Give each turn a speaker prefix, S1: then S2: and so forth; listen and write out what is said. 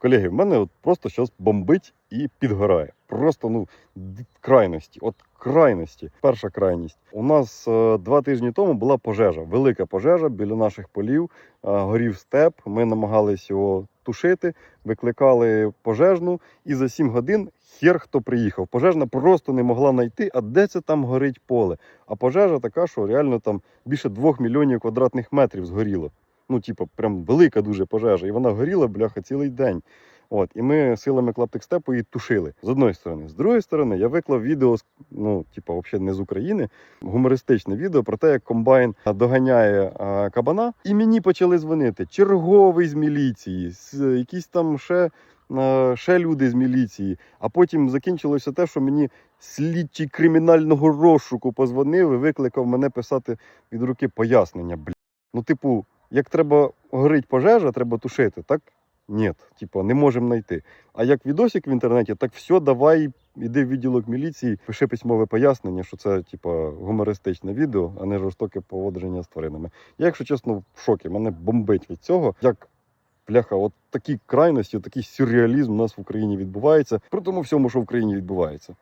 S1: Колеги, в мене от просто щось бомбить і підгорає. Просто ну крайності. От крайності. Перша крайність. У нас е, два тижні тому була пожежа, велика пожежа біля наших полів. Е, горів степ. Ми намагались його тушити, викликали пожежну, і за 7 годин хер хто приїхав. Пожежна просто не могла знайти, а де це там горить поле. А пожежа така, що реально там більше 2 мільйонів квадратних метрів згоріло. Ну, типу, прям велика дуже пожежа. І вона горіла, бляха, цілий день. От, і ми силами Клаптекстепу її тушили з одної сторони. З другої сторони, я виклав відео, ну, типу, взагалі не з України, гумористичне відео про те, як комбайн доганяє а, кабана, і мені почали дзвонити. Черговий з міліції, з- якісь там ще, ще люди з міліції. А потім закінчилося те, що мені слідчий кримінального розшуку позвонив і викликав мене писати від руки пояснення. Бля. Ну, типу, як треба горить пожежа, треба тушити, так? Ні, типу, не можемо знайти. А як відосик в інтернеті, так все, давай, іди в відділок міліції, пиши письмове пояснення, що це типу, гумористичне відео, а не жорстоке поводження з тваринами. Я, якщо чесно, в шокі. Мене бомбить від цього. Як бляха, от такі крайності, такий сюрреалізм у нас в Україні відбувається. При тому всьому, що в країні відбувається.